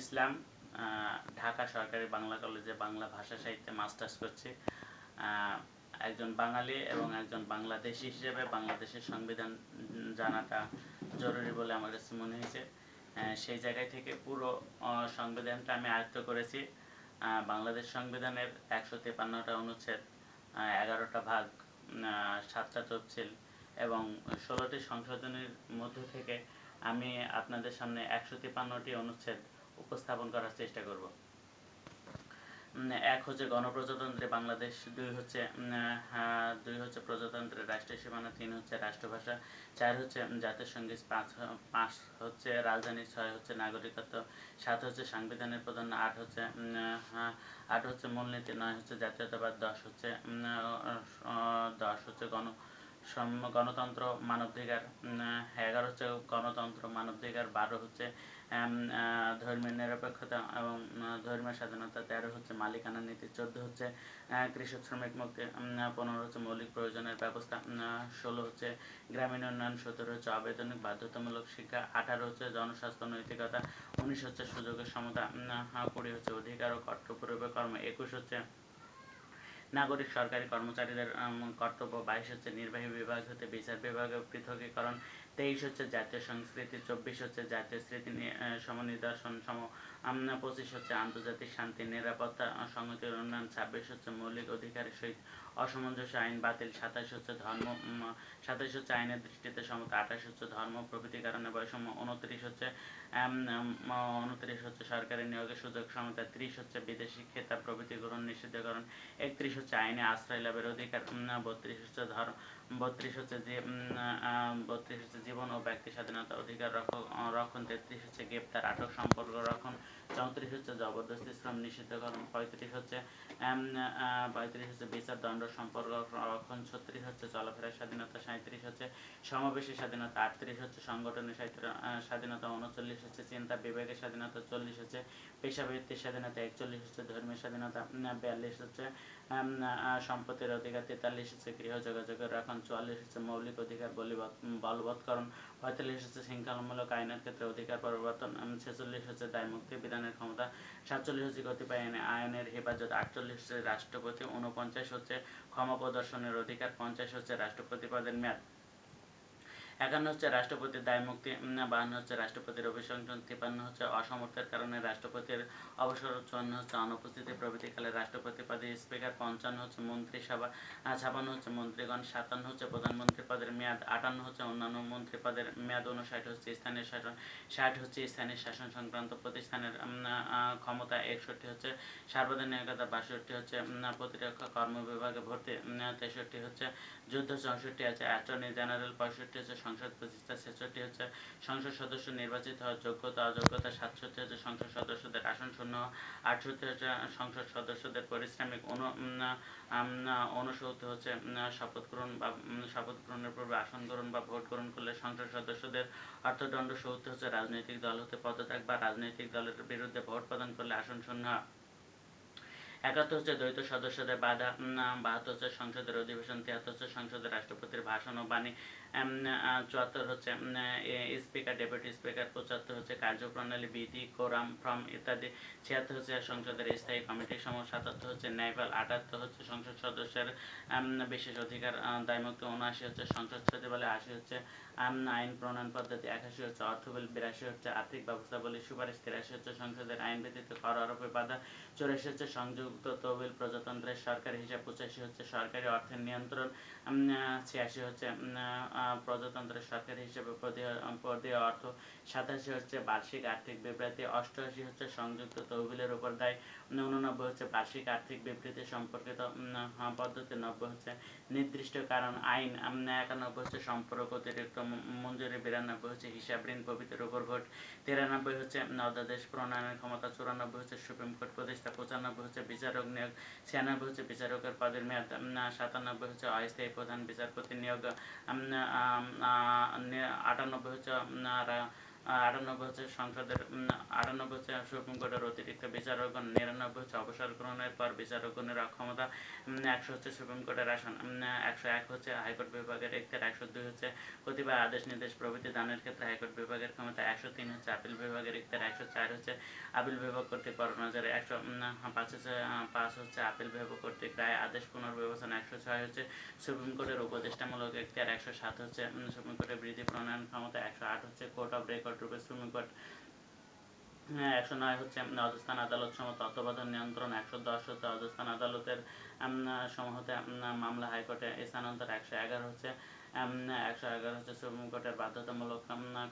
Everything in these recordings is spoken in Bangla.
ইসলাম ঢাকা সরকারি বাংলা কলেজে বাংলা ভাষা সাহিত্যে মাস্টার্স করছি। একজন বাঙালি এবং একজন বাংলাদেশি হিসেবে বাংলাদেশের সংবিধান জানাটা জরুরি বলে আমার কাছে মনে হয়েছে। সেই জায়গায় থেকে পুরো সংবিধানটা আমি আয়ত্ত করেছি। বাংলাদেশ সংবিধানের একশো তেপান্নটা অনুচ্ছেদ এগারোটা ভাগ সাতটা তফসিল এবং ষোলোটি সংশোধনীর মধ্য থেকে আমি আপনাদের সামনে একশো তিপ্পান্নটি অনুচ্ছেদ উপস্থাপন করার চেষ্টা করব। এক হচ্ছে গণপ্রজাতন্ত্রী বাংলাদেশ, দুই হচ্ছে দুই হচ্ছে প্রজাতন্ত্রের রাষ্ট্রীয় সীমানা, তিন হচ্ছে রাষ্ট্রভাষা, চার হচ্ছে জাতীয় সংগীত পাঁচ পাঁচ হচ্ছে রাজধানী, ছয় হচ্ছে নাগরিকত্ব, সাত হচ্ছে সাংবিধানের প্রধান, আট হচ্ছে আট হচ্ছে মূলনীতি, নয় হচ্ছে জাতীয়তাবাদ, দশ হচ্ছে দশ হচ্ছে গণ গণতন্ত্র, মানবাধিকার এগারো হচ্ছে গণতন্ত্র, মানবাধিকার, বারো হচ্ছে ধর্মীয় নিরপেক্ষতা এবং ধর্মীয় স্বাধীনতা, তেরো হচ্ছে মালিকানা নীতি, চোদ্দ হচ্ছে কৃষক শ্রমিক মুক্তি পনেরো হচ্ছে মৌলিক প্রয়োজনের ব্যবস্থা ষোলো হচ্ছে গ্রামীণ উন্নয়ন, সতেরো হচ্ছে আবেদনিক বাধ্যতামূলক শিক্ষা, আঠারো হচ্ছে জনস্বাস্থ্য নৈতিকতা, উনিশ হচ্ছে সুযোগের সমতা কুড়ি হচ্ছে অধিকার ও কর্তব্য কর্ম, একুশ হচ্ছে নাগরিক সরকারি কর্মচারীদের কর্তব্য। বাইশ হচ্ছে নির্বাহী বিভাগ হতে বিচার বিভাগের পৃথকীকরণ। তেইশ হচ্ছে জাতীয় সংস্কৃতি। চব্বিশ হচ্ছে জাতীয় স্মৃতি সমনিদর্শন সম পঁচিশ হচ্ছে আন্তর্জাতিক শান্তি, নিরাপত্তা, সংহতির উন্নয়ন। ছাব্বিশ হচ্ছে মৌলিক অধিকারের সহিত অসামঞ্জস্য আইন বাতিল, সাতাশ হচ্ছে ধর্ম সাতাশ হচ্ছে আইনের দৃষ্টিতে সমতা আঠাশ হচ্ছে ধর্ম প্রভৃতি কারণে বৈষম্য, উনত্রিশ হচ্ছে উনত্রিশ হচ্ছে সরকারি নিয়োগের সুযোগ সমতা, ত্রিশ হচ্ছে বিদেশি খেতাব প্রভৃতি গ্রহণ নিষিদ্ধকরণ, একত্রিশ হচ্ছে আইনে আশ্রয় লাভের অধিকার বত্রিশ হচ্ছে ধর্ম বত্রিশ হচ্ছে যে বত্রিশ হচ্ছে জীবন ও ব্যক্তি স্বাধীনতা অধিকার রক্ষণ তেত্রিশ হচ্ছে গ্রেপ্তার, আটক সম্পর্ক রক্ষণ, চৌত্রিশ হচ্ছে জবরদস্তি শ্রম নিষিদ্ধকরণ, পঁয়ত্রিশ হচ্ছে পঁয়ত্রিশ হচ্ছে বিচার দণ্ড সম্পর্ক রক্ষণ, ছত্রিশ হচ্ছে চলাফেরার স্বাধীনতা সাঁত্রিশ হচ্ছে সমাবেশের স্বাধীনতা, আটত্রিশ হচ্ছে সংগঠনের স্বাধীনতা, উনচল্লিশ হচ্ছে চিন্তা বিবেকের স্বাধীনতা, চল্লিশ হচ্ছে পেশাবৃত্তির স্বাধীনতা, একচল্লিশ হচ্ছে ধর্মীয় স্বাধীনতা বিয়াল্লিশ হচ্ছে সম্পত্তির অধিকার, তেতাল্লিশ হচ্ছে গৃহ যোগাযোগের রাখন চুয়াল্লিশ হচ্ছে মৌলিক অধিকার বলিবৎ বলবৎকরণ পঁয়তাল্লিশ হচ্ছে শৃঙ্খলামূলক আইনের ক্ষেত্রে অধিকার পরিবর্তন ছেচল্লিশ হচ্ছে দায় মুক্তি বিধানের ক্ষমতা, সাতচল্লিশ হচ্ছে কতিপয় আইনে, আইনের হেফাজত, আটচল্লিশ হচ্ছে রাষ্ট্রপতি উনপঞ্চাশ হচ্ছে ক্ষমা প্রদর্শনের অধিকার, পঞ্চাশ হচ্ছে রাষ্ট্রপতি পদের মেয়াদ। একান্ন হচ্ছে রাষ্ট্রপতির দায় মুক্তি বাহান্ন হচ্ছে রাষ্ট্রপতির অভিশংসন তিপান্ন হচ্ছে অসমর্থের কারণে রাষ্ট্রপতির অবসর, চুয়ান্ন হচ্ছে অনুপস্থিতি প্রভৃতিকালে রাষ্ট্রপতি পদে স্পিকার, পঞ্চান্ন হচ্ছে মন্ত্রিসভা ছাপান্ন হচ্ছে মন্ত্রীগণ, সাতান্ন হচ্ছে প্রধানমন্ত্রী পদের মেয়াদ, আটান্ন হচ্ছে অন্যান্য মন্ত্রী পদের মেয়াদ উনষাট হচ্ছে স্থানীয় শাসন, ষাট হচ্ছে স্থানীয় শাসন সংক্রান্ত প্রতিষ্ঠানের ক্ষমতা, একষট্টি হচ্ছে সার্বজনীনতা, বাষট্টি হচ্ছে প্রতিরক্ষা কর্ম বিভাগে ভর্তি তেষট্টি হচ্ছে যুদ্ধ, চৌষট্টি আছে অ্যাটর্নি জেনারেল, পঁয়ষট্টি হচ্ছে সংসদ প্রতিষ্ঠা ছেষট্টি হচ্ছে সংসদ সদস্য নির্বাচিত হওয়ার যোগ্যতা, অযোগ্যতা সাতষট্টি হচ্ছে সংসদ সদস্যদের আসন শূন্য, আটষট্টি হচ্ছে সংসদ সদস্যদের পারিশ্রমিক অনু হচ্ছে শপথ গ্রহণ বা শপথ গ্রহণের পূর্বে আসন গ্রহণ বা ভোট গ্রহণ করলে সংসদ সদস্যদের অর্থদণ্ড সৌধ হচ্ছে রাজনৈতিক দল হতে পদত্যাগ বা রাজনৈতিক দলের বিরুদ্ধে ভোট প্রদান করলে আসন শূন্য। একাত্তর হচ্ছে দ্বৈত সদস্যদের বাধা বাহাত্তর হচ্ছে সংসদের অধিবেশন, তিয়াত্তর হচ্ছে সংসদের রাষ্ট্রপতির ভাষণ ও বাণী চুয়াত্তর হচ্ছে স্পিকার, ডেপুটি স্পিকার, পঁচাত্তর হচ্ছে কার্যপ্রণালী, বিধি, কোরাম, ফর্ম ইত্যাদি, ছিয়াত্তর হচ্ছে সংসদের স্থায়ী কমিটি সমূহ, সাতাত্তর হচ্ছে ন্যায়পাল, আটাত্তর হচ্ছে সংসদ সদস্যের বিশেষ অধিকার দায়মুক্ত, উনআশি হচ্ছে সংসদ সচিবালয়, আশি হচ্ছে আম, আইন প্রণয়ন পদ্ধতি একাশি হচ্ছে অর্থ বিল বিরাশি হচ্ছে আর্থিক ব্যবস্থা বলে সুপারিশ তিরাশি হচ্ছে সংসদের আইন ব্যতীত কর আরোপে বাধা চৌরাশি হচ্ছে সংযুক্ত তহবিল প্রজাতন্ত্রের সরকারি হিসাব পঁচাশি হচ্ছে সরকারি অর্থের নিয়ন্ত্রণ ছিয়াশি হচ্ছে প্রজাতন্ত্রের সরকারি হিসাবে প্রদেয় অর্থ সাতাশি হচ্ছে বার্ষিক আর্থিক বিবৃতি অষ্টআশি হচ্ছে সংযুক্ত তহবিলের উপর দায় উননব্বই হচ্ছে বার্ষিক আর্থিক বিবৃতি সম্পর্কিত আহ, পদ্ধতি নব্বই হচ্ছে নির্দিষ্ট কারণ আইন একানব্বই হচ্ছে সম্পর্ক অতিরিক্ত মঞ্জুরি বিরানব্বই হচ্ছে হিসাব ঋণ প্রভৃতির উপর ভোট। তিরানব্বই হচ্ছে অধ্যাদেশ প্রণয়নের ক্ষমতা, চুরানব্বই হচ্ছে সুপ্রিম কোর্ট প্রতিষ্ঠা, পঁচানব্বই হচ্ছে বিচারক নিয়োগ, ছিয়ানব্বই হচ্ছে বিচারকের পদের মেয়াদ সাতানব্বই হচ্ছে অস্থায়ী প্রধান বিচারপতি নিয়োগ আটানব্বই হচ্ছে আটানব্বই হচ্ছে সংসদের আটানব্বই হচ্ছে সুপ্রিম কোর্টের অতিরিক্ত বিচারকগণ নিরানব্বই হচ্ছে অবসর গ্রহণের পর বিচারকগণের অক্ষমতা একশো হচ্ছে সুপ্রিম কোর্টের আসন একশো এক হচ্ছে হাইকোর্ট বিভাগের এখতিয়ার একশো দুই হচ্ছে কতিপয় আদেশ নির্দেশ প্রভৃতি দানের ক্ষেত্রে হাইকোর্ট বিভাগের ক্ষমতা, একশো তিন হচ্ছে আপিল বিভাগের এখতিয়ার একশো চার হচ্ছে আপিল বিভাগ কর্তৃক পরনজরে, একশো পাঁচ হচ্ছে পাঁচ হচ্ছে আপিল বিভাগ কর্তৃক রায়, আদেশ পুনর্বিবেচনা একশো ছয় হচ্ছে সুপ্রিম কোর্টের উপদেষ্টামূলক এখতিয়ার একশো সাত হচ্ছে সুপ্রিম কোর্টের বিধি প্রণয়ন ক্ষমতা, একশো আট হচ্ছে কোর্ট অফ রেকর্ড রূপে সুপ্রিম কোর্ট একশো নয় হচ্ছে রাজস্থান আদালত সম তত্ত্বাবধান নিয়ন্ত্রণ, একশো দশ হচ্ছে রাজস্থান আদালতের সমহতে মামলা হাইকোর্টে স্থানান্তর, একশো এগারো হচ্ছে একশো এগারো হচ্ছে সুপ্রিম কোর্টের বাধ্যতামূলক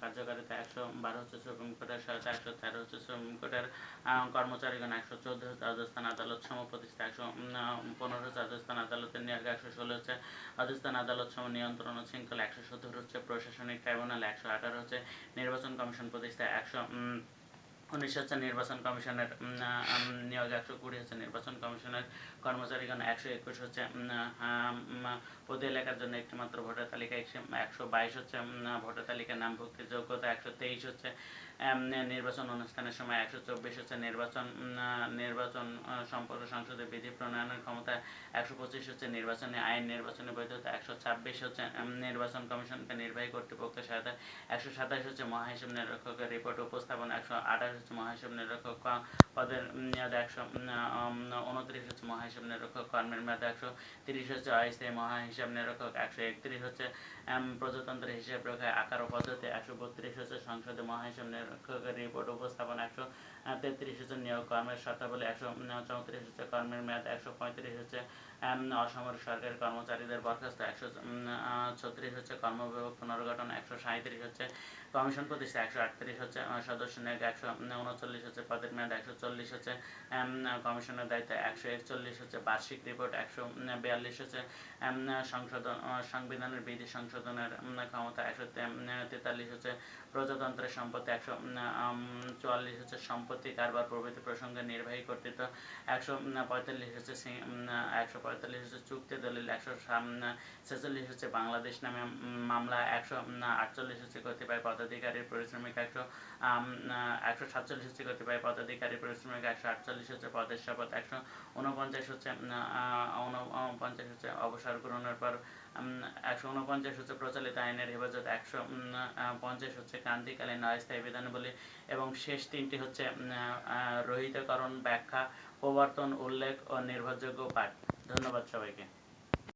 কার্যকারিতা একশো বারো হচ্ছে সুপ্রিম কোর্টের সহায়তা, একশো তেরো হচ্ছে সুপ্রিম কোর্টের কর্মচারীগণ একশো চোদ্দ হচ্ছে অধস্থান আদালত সম প্রতিষ্ঠা, একশো পনেরো হচ্ছে অধস্থান আদালতের নিয়োগ, একশো ষোলো হচ্ছে অধস্থান আদালত সম নিয়ন্ত্রণ ও শৃঙ্খলা, একশো সতেরো হচ্ছে প্রশাসনিক ট্রাইব্যুনাল, একশো আঠারো হচ্ছে নির্বাচন কমিশন প্রতিষ্ঠা, একশো উনিশ হচ্ছে নির্বাচন কমিশনের নিয়োগ একশো কুড়ি হচ্ছে নির্বাচন কমিশনের কর্মচারীগণ একশো একুশ হচ্ছে প্রতি এলাকার জন্য একটি মাত্র ভোটার তালিকা একশো বাইশ হচ্ছে ভোটার তালিকার নাম, ভুক্তির যোগ্যতা একশো তেইশ হচ্ছে নির্বাচন অনুষ্ঠানের সময় একশো চব্বিশ হচ্ছে, নির্বাচন নির্বাচন সম্পর্ক সংসদে বিধি প্রণয়নের ক্ষমতা একশো পঁচিশ হচ্ছে, নির্বাচনী আইন, নির্বাচনী বৈধতা একশো ছাব্বিশ হচ্ছে নির্বাচন কমিশনকে নির্বাহী কর্তৃপক্ষের সহায়তা একশো সাতাশ হচ্ছে, মহাহিসাব নিরক্ষকের রিপোর্ট উপস্থাপন একশো আঠাশ হচ্ছে মহাহিসাব নিরীক্ষক পদের মেয়াদ একশো উনত্রিশ হচ্ছে মহাহিসাব নিরীক্ষক কর্মের মেয়াদ একশো তিরিশ হচ্ছে অস্থায়ী মহাহিসাব নিরীক্ষক একশো একত্রিশ হচ্ছে উম, প্রজাতন্ত্রের হিসাব রেখায় আকার ও পদ্ধতি একশো বত্রিশ হচ্ছে সংসদে মহাহিসাব নিরীক্ষকের রিপোর্ট উপস্থাপন একশো তেত্রিশ হচ্ছে নিয়োগ কর্মের শর্তাবলী একশো চৌত্রিশ হচ্ছে কর্মের মেয়াদ একশো পঁয়ত্রিশ হচ্ছে অসামরিক সরকারি কর্মচারীদের বরখাস্ত একশো ছত্রিশ হচ্ছে কর্মবিভাগ পুনর্গঠন, একশো সাঁত্রিশ হচ্ছে কমিশন প্রতিষ্ঠা, একশো আটত্রিশ হচ্ছে সদস্য নিয়োগ একশো উনচল্লিশ হচ্ছে পদের মেয়াদ একশো চল্লিশ হচ্ছে কমিশনের দায়িত্ব, একশো একচল্লিশ হচ্ছে বার্ষিক রিপোর্ট, একশো বিয়াল্লিশ হচ্ছে সংশোধন সংবিধানের বিধি সংশোধনের ক্ষমতা, একশো তেতাল্লিশ হচ্ছে প্রজাতন্ত্রের সম্পত্তি, একশো চুয়াল্লিশ হচ্ছে সম্পত্তি কারবার প্রভৃতি প্রসঙ্গে নির্বাহী কর্তৃত্ব, একশো পঁয়তাল্লিশ হচ্ছে একশো পঁয়তাল্লিশ হচ্ছে চুক্তি দলিল, একশো ছেচল্লিশ হচ্ছে বাংলাদেশ নামে মামলা, একশো আটচল্লিশ হচ্ছে কতিপয় পদাধিকারী পরিশ্রমিক, একশো একশো সাতচল্লিশ হচ্ছে কতিপয় পরিশ্রমিক, একশো আটচল্লিশ হচ্ছে পদের শপথ, একশো উনপঞ্চাশ হচ্ছে হচ্ছে অবসর গ্রহণের পর একশো উনপঞ্চাশ হচ্ছে প্রচলিত আইনের হেফাজত, একশো পঞ্চাশ হচ্ছে ক্রান্তিকালীন অস্থায়ী বিধানাবলী এবং শেষ তিনটি হচ্ছে রহিতকরণ ব্যাখ্যা, প্রবর্তন, উল্লেখ ও নির্ভরযোগ্য পাঠ। ধন্যবাদ সবাইকে।